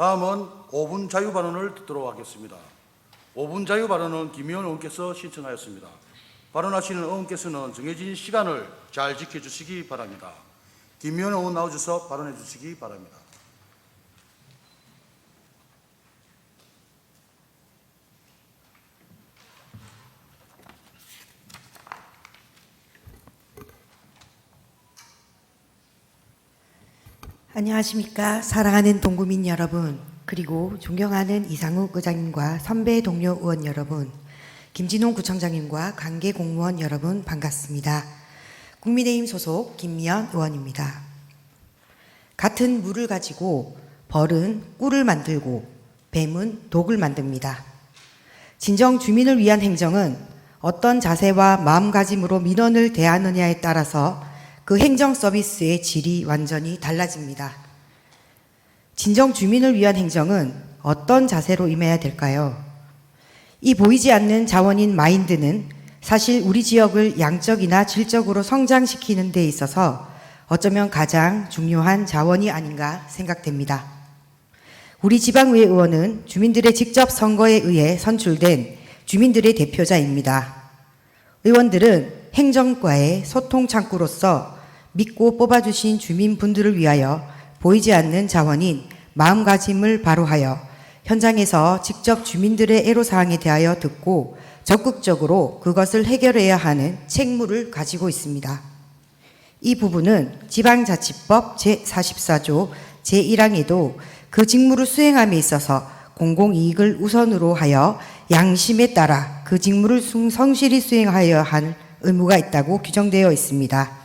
다음은 5분 자유 발언을 듣도록 하겠습니다. 5분 자유 발언은 김의원 의원께서 신청하였습니다. 발언하시는 의원께서는 정해진 시간을 잘 지켜주시기 바랍니다. 김의원 의원 나오셔서 발언해 주시기 바랍니다. 안녕하십니까. 사랑하는 동구민 여러분, 그리고 존경하는 이상욱 의장님과 선배 동료 의원 여러분, 김진홍 구청장님과 관계 공무원 여러분 반갑습니다. 국민의힘 소속 김미연 의원입니다. 같은 물을 가지고 벌은 꿀을 만들고 뱀은 독을 만듭니다. 진정 주민을 위한 행정은 어떤 자세와 마음가짐으로 민원을 대하느냐에 따라서 그 행정 서비스의 질이 완전히 달라집니다. 진정 주민을 위한 행정은 어떤 자세로 임해야 될까요? 이 보이지 않는 자원인 마인드는 사실 우리 지역을 양적이나 질적으로 성장시키는 데 있어서 어쩌면 가장 중요한 자원이 아닌가 생각됩니다. 우리 지방의회 의원은 주민들의 직접 선거에 의해 선출된 주민들의 대표자입니다. 의원들은 행정과의 소통 창구로서 믿고 뽑아주신 주민분들을 위하여 보이지 않는 자원인 마음가짐을 바로하여 현장에서 직접 주민들의 애로사항에 대하여 듣고 적극적으로 그것을 해결해야 하는 책무를 가지고 있습니다. 이 부분은 지방자치법 제44조 제1항에도 그 직무를 수행함에 있어서 공공이익을 우선으로 하여 양심에 따라 그 직무를 숭- 성실히 수행하여야 할 의무가 있다고 규정되어 있습니다.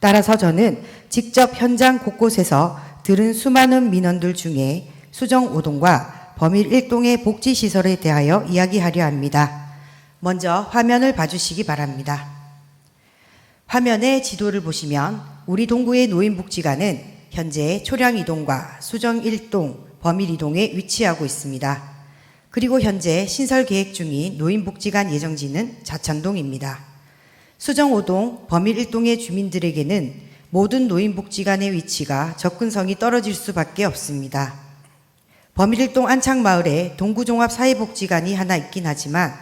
따라서 저는 직접 현장 곳곳에서 들은 수많은 민원들 중에 수정 5동과 범일 1동의 복지시설에 대하여 이야기하려 합니다. 먼저 화면을 봐주시기 바랍니다. 화면의 지도를 보시면 우리 동구의 노인복지관은 현재 초량 2동과 수정 1동, 범일 2동에 위치하고 있습니다. 그리고 현재 신설 계획 중인 노인복지관 예정지는 자천동입니다. 수정 5동, 범일 1동의 주민들에게는 모든 노인복지관의 위치가 접근성이 떨어질 수밖에 없습니다. 범일 1동 안창마을에 동구종합사회복지관이 하나 있긴 하지만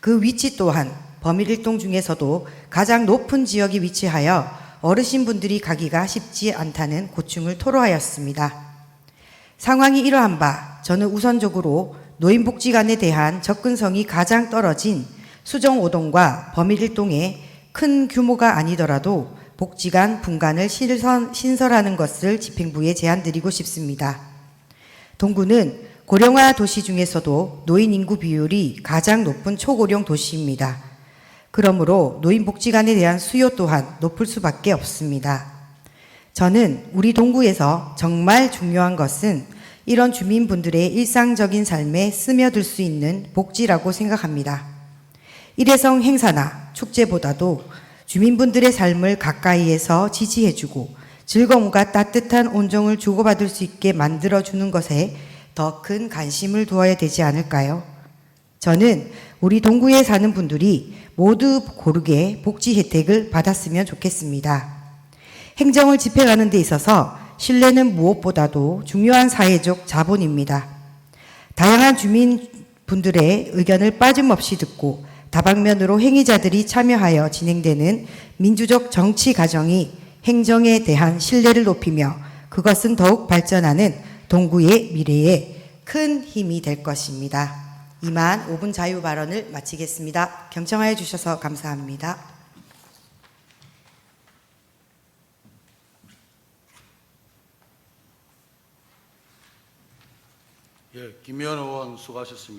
그 위치 또한 범일 1동 중에서도 가장 높은 지역에 위치하여 어르신분들이 가기가 쉽지 않다는 고충을 토로하였습니다. 상황이 이러한 바 저는 우선적으로 노인복지관에 대한 접근성이 가장 떨어진 수정 5동과 범일 1동에 큰 규모가 아니더라도 복지관 분관을 실선, 신설하는 것을 집행부에 제안드리고 싶습니다. 동구는 고령화 도시 중에서도 노인 인구 비율이 가장 높은 초고령 도시입니다. 그러므로 노인 복지관에 대한 수요 또한 높을 수밖에 없습니다. 저는 우리 동구에서 정말 중요한 것은 이런 주민분들의 일상적인 삶에 스며들 수 있는 복지라고 생각합니다. 일회성 행사나 축제보다도 주민분들의 삶을 가까이에서 지지해주고 즐거움과 따뜻한 온정을 주고받을 수 있게 만들어주는 것에 더 큰 관심을 두어야 되지 않을까요? 저는 우리 동구에 사는 분들이 모두 고르게 복지 혜택을 받았으면 좋겠습니다. 행정을 집행하는 데 있어서 신뢰는 무엇보다도 중요한 사회적 자본입니다. 다양한 주민분들의 의견을 빠짐없이 듣고 다방면으로 행위자들이 참여하여 진행되는 민주적 정치 과정이 행정에 대한 신뢰를 높이며 그것은 더욱 발전하는 동구의 미래에 큰 힘이 될 것입니다. 이만 5분 자유 발언을 마치겠습니다. 경청하여 주셔서 감사합니다. 예, 김의원 의원 수고하셨습니다.